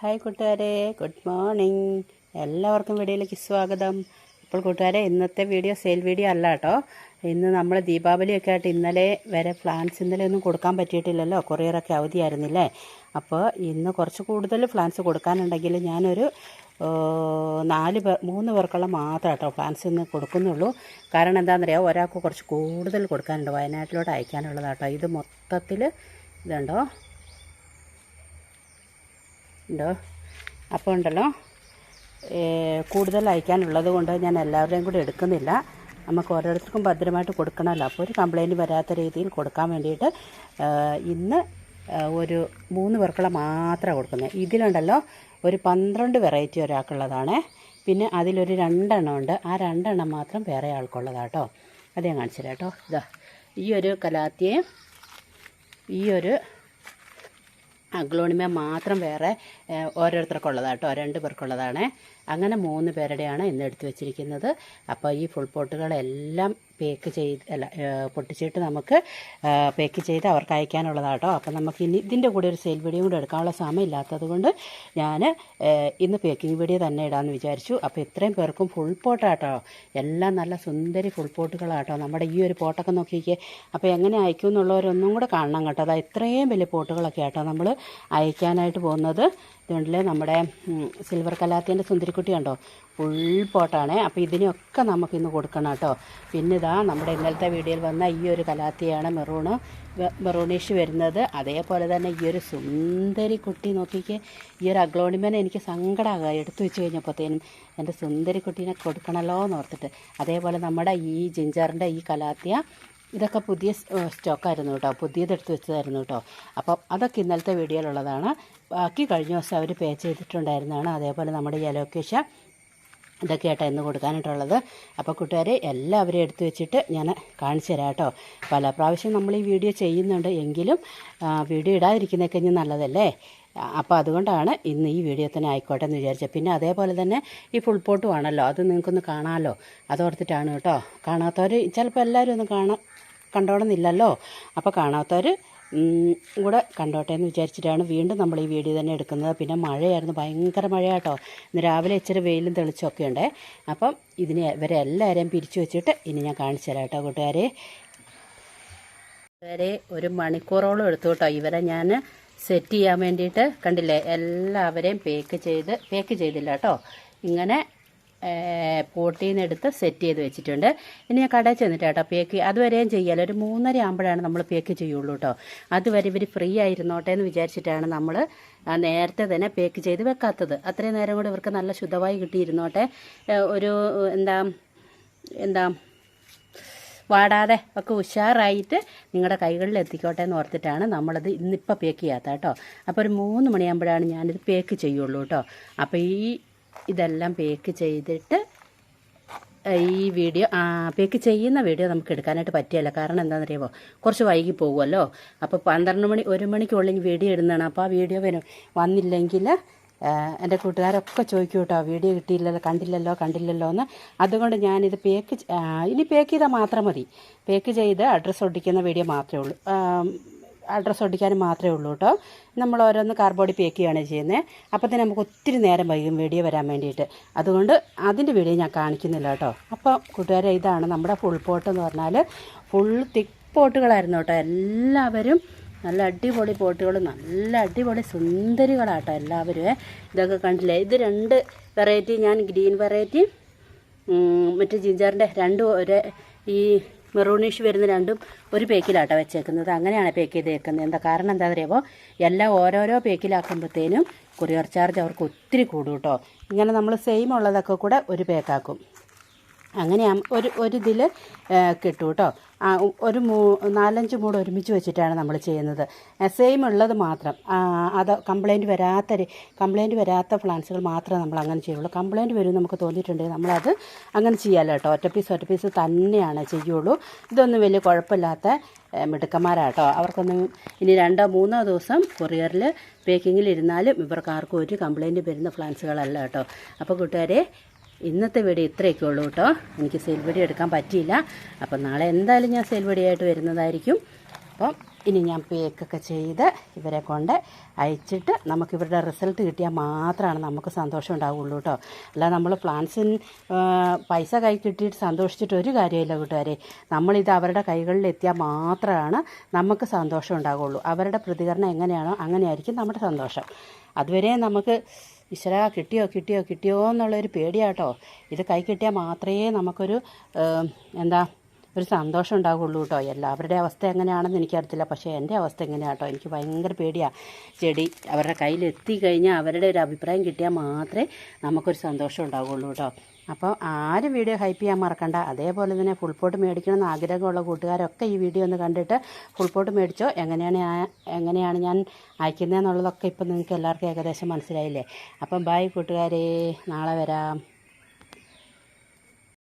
Hi കൂട്ടുകാരെ good morning. എല്ലാവർക്കും വീഡിയോയിലേക്ക് സ്വാഗതം. അപ്പോൾ കൂട്ടുകാരെ ഇന്നത്തെ വീഡിയോ സെയിൽ വീഡിയോ അല്ല കേട്ടോ. ഇന്ന് നമ്മൾ ദീപാവലിയൊക്കെ ആയിട്ട് ഇന്നലെ വരെ ഫ്ലാൻസ് ഇന്നലെ ഒന്നും കൊടുക്കാൻ പറ്റിയിട്ടില്ലല്ലോ. കൊറിയറൊക്കെ അവധിയായിരുന്നില്ലേ? അപ്പോൾ ഇന്ന് കുറച്ച് കൂടുതൽ ഫ്ലാൻസ് കൊടുക്കാനുണ്ടെങ്കിൽ ഞാനൊരു നാല് പേർ മൂന്ന് പേർക്കുള്ള മാത്രം കേട്ടോ ഫ്ലാൻസ് ഇന്ന് കൊടുക്കുന്നുള്ളൂ. കാരണം എന്താണെന്നറിയാം ഒരാൾക്ക് കുറച്ച് കൂടുതൽ കൊടുക്കാനുണ്ട്. വയനാട്ടിലോട്ട് അയക്കാനുള്ളതാട്ടോ. ഇത് മൊത്തത്തിൽ ഇതുണ്ടോ? ഉണ്ടോ. അപ്പോൾ ഉണ്ടല്ലോ കൂടുതൽ അയക്കാനുള്ളത് കൊണ്ട് ഞാൻ എല്ലാവരുടെയും കൂടി എടുക്കുന്നില്ല. നമുക്ക് ഓരോരുത്തർക്കും ഭദ്രമായിട്ട് കൊടുക്കണമല്ലോ. അപ്പോൾ ഒരു കംപ്ലൈന്റ് വരാത്ത രീതിയിൽ കൊടുക്കാൻ വേണ്ടിയിട്ട് ഇന്ന് ഒരു മൂന്ന് പേർക്കുള്ള മാത്രമാണ് കൊടുക്കുന്നത്. ഇതിലുണ്ടല്ലോ ഒരു പന്ത്രണ്ട് വെറൈറ്റി ഒരാൾക്കുള്ളതാണ്. പിന്നെ അതിലൊരു രണ്ടെണ്ണം ഉണ്ട്. ആ രണ്ടെണ്ണം മാത്രം വേറെ ആൾക്കുള്ളതാട്ടോ അത് ഞാൻ കാണിച്ചില്ല കേട്ടോ ഇതാ ഈ ഒരു കലാത്തിയും ഈ ഒരു അഗ്ലോണിമ മാത്രം വേറെ കേട്ടോ രണ്ട് പേർക്കുള്ളതാണ്. അങ്ങനെ മൂന്ന് പേരുടെയാണ് ഇന്ന് എടുത്തു വെച്ചിരിക്കുന്നത്. അപ്പോൾ ഈ ഫുൾ പോട്ടുകളെല്ലാം പേക്ക് ചെയ്ത് അല്ല പൊട്ടിച്ചിട്ട് നമുക്ക് പേക്ക് ചെയ്ത് അവർക്ക് അയക്കാനുള്ളതാണ് കേട്ടോ അപ്പോൾ നമുക്ക് ഇനി ഇതിന്റെ കൂടെ ഒരു സെയിൽ വീഡിയോ കൂടെ എടുക്കാനുള്ള സമയം ഇല്ലാത്തത് കൊണ്ട് ഞാൻ ഇന്ന് പേക്കിംഗ് വീഡിയോ തന്നെ ഇടാമെന്ന് വിചാരിച്ചു. അപ്പോൾ ഇത്രയും പേർക്കും ഫുൾ പോട്ടാട്ടോ എല്ലാം നല്ല സുന്ദരി ഫുൾ പോട്ടുകളാട്ടോ നമ്മുടെ ഈ ഒരു പോട്ടൊക്കെ നോക്കിക്കേ. അപ്പോൾ എങ്ങനെ അയക്കും എന്നുള്ളവരൊന്നും കൂടെ കാണണം കേട്ടോ. അതാ ഇത്രയും വലിയ പോട്ടുകളൊക്കെ ആട്ടോ നമ്മൾ അയക്കാനായിട്ട് പോകുന്നത്. ഇതുകൊണ്ടല്ലേ നമ്മുടെ സിൽവർ കലാത്തിന്റെ സുന്ദരിക്കുട്ടി കണ്ടോ? ഫുൾ പോട്ടാണ്. അപ്പോൾ ഇതിനെയൊക്കെ നമുക്കിന്ന് കൊടുക്കണം കേട്ടോ. പിന്നെ ഇതാ നമ്മുടെ ഇന്നലത്തെ വീഡിയോയിൽ വന്ന ഈ ഒരു കലാത്തിയാണ് മെറൂണ്. മെറൂണീഷ് വരുന്നത്. അതേപോലെ തന്നെ ഈ ഒരു സുന്ദരി കുട്ടി നോക്കിക്ക്. ഈ ഒരു അഗ്ലോണിമനെ എനിക്ക് സങ്കടമാകുക എടുത്തു വെച്ച് കഴിഞ്ഞപ്പോഴത്തേനും എന്റെ സുന്ദരി കുട്ടീനെ കൊടുക്കണമല്ലോ എന്ന് ഓർത്തിട്ട്. അതേപോലെ നമ്മുടെ ഈ ജിഞ്ചറിന്റെ ഈ കലാത്തിയ ഇതൊക്കെ പുതിയ സ്റ്റോക്കായിരുന്നു കേട്ടോ. പുതിയതെടുത്ത് വെച്ചതായിരുന്നു കേട്ടോ. അപ്പം അതൊക്കെ ഇന്നലത്തെ വീഡിയോയിലുള്ളതാണ്. ബാക്കി കഴിഞ്ഞ ദിവസം അവർ പേ ചെയ്തിട്ടുണ്ടായിരുന്നതാണ്. അതേപോലെ നമ്മുടെ യെലോക്കേഷ ഇതൊക്കെ ആട്ടോ ഇന്ന് കൊടുക്കാനായിട്ടുള്ളത്. അപ്പോൾ കൂട്ടുകാരെ എല്ലാവരും എടുത്തു വെച്ചിട്ട് ഞാൻ കാണിച്ചു തരാം കേട്ടോ. പല പ്രാവശ്യം നമ്മൾ ഈ വീഡിയോ ചെയ്യുന്നുണ്ട് എങ്കിലും വീഡിയോ ഇടാതിരിക്കുന്നതൊക്കെ ഇനി നല്ലതല്ലേ? അപ്പോൾ അതുകൊണ്ടാണ് ഇന്ന് ഈ വീഡിയോ തന്നെ ആയിക്കോട്ടെ എന്ന് വിചാരിച്ചത്. പിന്നെ അതേപോലെ തന്നെ ഈ ഫുൾ പോട്ടും ആണല്ലോ അത് നിങ്ങൾക്കൊന്ന് കാണാമല്ലോ അതോർത്തിട്ടാണ് കേട്ടോ. കാണാത്തവർ ചിലപ്പോൾ എല്ലാവരും ഒന്ന് കാണാൻ കണ്ടോണമെന്നില്ലല്ലോ അപ്പോൾ കാണാത്തവർ കൂടെ കണ്ടോട്ടെ എന്ന് വിചാരിച്ചിട്ടാണ് വീണ്ടും നമ്മൾ ഈ വീഡിയോ തന്നെ എടുക്കുന്നത്. പിന്നെ മഴയായിരുന്നു ഭയങ്കര മഴയാട്ടോ. ഇന്ന് രാവിലെ ഇച്ചിരി വെയിലും തെളിച്ചൊക്കെ ഉണ്ട്. അപ്പം ഇതിനെ ഇവരെ എല്ലാവരെയും പിരിച്ചു വെച്ചിട്ട് ഇനി ഞാൻ കാണിച്ചു തരാം കേട്ടോ കൂട്ടുകാരെ. വരെ ഒരു മണിക്കൂറോളം എടുത്തു കേട്ടോ. ഇവരെ ഞാൻ സെറ്റ് ചെയ്യാൻ വേണ്ടിയിട്ട് കണ്ടില്ലേ? എല്ലാവരെയും പേക്ക് ചെയ്ത് പേക്ക് ചെയ്തില്ല കേട്ടോ. ഇങ്ങനെ പോട്ടിൽ നിന്ന് എടുത്ത് സെറ്റ് ചെയ്ത് വെച്ചിട്ടുണ്ട്. ഇനി ഞാൻ കടയിൽ ചെന്നിട്ട് കേട്ടോ പേക്ക് അതുവരെയും ചെയ്യാലോ. ഒരു മൂന്നര ആകുമ്പോഴാണ് നമ്മൾ പേക്ക് ചെയ്യുള്ളൂ കേട്ടോ അതുവരെ ഇവർ ഫ്രീ ആയിരുന്നോട്ടെ എന്ന് വിചാരിച്ചിട്ടാണ് നമ്മൾ നേരത്തെ തന്നെ പേക്ക് ചെയ്ത് വെക്കാത്തത്. അത്രയും നേരം കൂടി ഇവർക്ക് നല്ല ശുദ്ധമായി കിട്ടിയിരുന്നോട്ടെ. ഒരു എന്താ എന്താ വാടാതെ ഒക്കെ ഉഷാറായിട്ട് നിങ്ങളുടെ കൈകളിൽ എത്തിക്കോട്ടെ എന്ന് ഓർത്തിട്ടാണ് നമ്മളത് ഇന്നിപ്പോൾ പേക്ക് ചെയ്യാത്ത കേട്ടോ അപ്പോൾ ഒരു മൂന്ന് മണിയാകുമ്പോഴാണ് ഞാനിത് പേക്ക് ചെയ്യുള്ളൂ കേട്ടോ അപ്പോൾ ഈ ഇതെല്ലാം പേക്ക് ചെയ്തിട്ട് ഈ വീഡിയോ പേക്ക് ചെയ്യുന്ന വീഡിയോ നമുക്ക് എടുക്കാനായിട്ട് പറ്റിയല്ല. കാരണം എന്താണെന്നറിയാമോ കുറച്ച് വൈകി പോകുമല്ലോ അപ്പോൾ പന്ത്രണ്ട് മണി ഒരു മണിക്കുള്ളിൽ വീഡിയോ ഇടുന്നതാണ്. അപ്പോൾ ആ വീഡിയോ വരും വന്നില്ലെങ്കിൽ എന്റെ കൂട്ടുകാരൊക്കെ ചോദിക്കും കേട്ടോ വീഡിയോ കിട്ടിയില്ലല്ലോ കണ്ടില്ലല്ലോ കണ്ടില്ലല്ലോ എന്ന്. അതുകൊണ്ട് ഞാനിത് പേക്ക് ഇനി പേക്ക് ചെയ്താൽ മാത്രം മതി. പേക്ക് ചെയ്ത് അഡ്രസ്സ് ഒട്ടിക്കുന്ന വീഡിയോ മാത്രമേ ഉള്ളൂ. അഡ്രസ്സ് ഒട്ടിക്കാനും മാത്രമേ ഉള്ളൂ കേട്ടോ. നമ്മൾ ഓരോന്ന് കാർബോഡി പേക്ക് ചെയ്യുകയാണ് ചെയ്യുന്നത് അപ്പോൾ തന്നെ നമുക്ക് ഒത്തിരി നേരം വൈകും വീഡിയോ വരാൻ വേണ്ടിയിട്ട്. അതുകൊണ്ട് അതിന്റെ വീഡിയോ ഞാൻ കാണിക്കുന്നില്ല കേട്ടോ. അപ്പോൾ കൂട്ടുകാരെ ഇതാണ് നമ്മുടെ ഫുൾ പോട്ട് എന്ന് പറഞ്ഞാൽ ഫുൾ തിക്ക് പോട്ടുകളായിരുന്നു കേട്ടോ. എല്ലാവരും നല്ല അടിപൊളി പോട്ടുകൾ നല്ല അടിപൊളി സുന്ദരികളാട്ടോ എല്ലാവരും. ഇതൊക്കെ കണ്ടില്ലേ? ഇത് രണ്ട് വെറൈറ്റി ഞാൻ ഗ്രീൻ വെറൈറ്റി മറ്റേ ജിഞ്ചറിന്റെ രണ്ടും ഒരേ ഈ മെറൂണിഷ് വരുന്ന രണ്ടും ഒരു പേക്കിലാട്ടോ വെച്ചേക്കുന്നത്. അങ്ങനെയാണ് പേക്ക് ചെയ്തേക്കുന്നത്. എന്താ കാരണം എന്താ പറയുമ്പോൾ എല്ലാം ഓരോരോ പേക്കിലാക്കുമ്പോഴത്തേനും കൊറിയർ ചാർജ് അവർക്ക് ഒത്തിരി കൂടും കേട്ടോ ഇങ്ങനെ നമ്മൾ സെയിം ഉള്ളതൊക്കെ കൂടെ ഒരു പേക്കാക്കും അങ്ങനെയാണ് ഒരു ഒരു ഇതിൽ കിട്ടും കേട്ടോ ഒരു മൂ നാലഞ്ച് മൂട് ഒരുമിച്ച് വെച്ചിട്ടാണ് നമ്മൾ ചെയ്യുന്നത്. സെയിം ഉള്ളത് മാത്രം. അത് കംപ്ലൈന്റ് വരാത്ത കംപ്ലൈന്റ് വരാത്ത പ്ലാന്റ്സുകൾ മാത്രമേ നമ്മൾ അങ്ങനെ ചെയ്യുള്ളൂ. കംപ്ലൈന്റ് വരും നമുക്ക് തോന്നിയിട്ടുണ്ടെങ്കിൽ നമ്മളത് അങ്ങനെ ചെയ്യാമല്ലോ കേട്ടോ. ഒറ്റ പീസ് ഒറ്റ പീസ് തന്നെയാണ് ചെയ്യുള്ളൂ. ഇതൊന്നും വലിയ കുഴപ്പമില്ലാത്ത മിടുക്കന്മാരാട്ടോ. അവർക്കൊന്നും ഇനി രണ്ടോ മൂന്നോ ദിവസം കൊറിയറിൽ പേക്കിങ്ങിലിരുന്നാലും ഇരുന്നാലും ഇവർക്ക് ഒരു കംപ്ലൈന്റ് വരുന്ന ഫ്ലാൻസുകളല്ല കേട്ടോ. അപ്പോൾ കൂട്ടുകാരെ ഇന്നത്തെ വീഡിയോ ഇത്രയൊക്കെ ഉള്ളൂ കേട്ടോ. എനിക്ക് സെൽവടി എടുക്കാൻ പറ്റിയില്ല. അപ്പം നാളെ എന്തായാലും ഞാൻ സെൽവടിയായിട്ട് വരുന്നതായിരിക്കും. അപ്പം ഇനി ഞാൻ പേക്കൊക്കെ ചെയ്ത് ഇവരെ കൊണ്ട് അയച്ചിട്ട് നമുക്ക് ഇവരുടെ റിസൾട്ട് കിട്ടിയാൽ മാത്രമാണ് നമുക്ക് സന്തോഷം ഉണ്ടാവുള്ളൂ കേട്ടോ. അല്ല നമ്മൾ പ്ലാന്റ്സിന് പൈസ കൈ കിട്ടിയിട്ട് സന്തോഷിച്ചിട്ട് ഒരു കാര്യമില്ല കൂട്ടുകാരെ. നമ്മളിത് അവരുടെ കൈകളിൽ എത്തിയാൽ മാത്രമാണ് നമുക്ക് സന്തോഷം ഉണ്ടാവുള്ളൂ. അവരുടെ പ്രതികരണം എങ്ങനെയാണോ അങ്ങനെയായിരിക്കും നമ്മുടെ സന്തോഷം. അതുവരെ നമുക്ക് ഈശ്വര കിട്ടിയോ കിട്ടിയോ കിട്ടിയോ എന്നുള്ളൊരു പേടിയാട്ടോ. ഇത് കൈ കിട്ടിയാൽ മാത്രമേ നമുക്കൊരു എന്താ ഒരു സന്തോഷം ഉണ്ടാകുള്ളൂ കേട്ടോ എല്ലാവരുടെ അവസ്ഥ എങ്ങനെയാണെന്ന് എനിക്കറിയത്തില്ല. പക്ഷേ എന്റെ അവസ്ഥ എങ്ങനെയാട്ടോ? എനിക്ക് ഭയങ്കര പേടിയാണ് ചെടി അവരുടെ കയ്യിലെത്തി കഴിഞ്ഞാൽ അവരുടെ ഒരു അഭിപ്രായം കിട്ടിയാൽ മാത്രമേ നമുക്കൊരു സന്തോഷം ഉണ്ടാകുള്ളൂ കേട്ടോ അപ്പോൾ ആരും വീഡിയോ ഹൈപ്പ് ചെയ്യാൻ മറക്കണ്ട. അതേപോലെ തന്നെ ഫുൾ പോട്ട് മേടിക്കണമെന്ന് ആഗ്രഹമുള്ള കൂട്ടുകാരൊക്കെ ഈ വീഡിയോ ഒന്ന് കണ്ടിട്ട് ഫുൾ പോട്ട് മേടിച്ചോ. എങ്ങനെയാണ് എങ്ങനെയാണ് ഞാൻ അയക്കുന്നതെന്നുള്ളതൊക്കെ ഇപ്പം നിങ്ങൾക്ക് എല്ലാവർക്കും ഏകദേശം മനസ്സിലായില്ലേ? അപ്പം ബായ് കൂട്ടുകാരെ. നാളെ വരാം.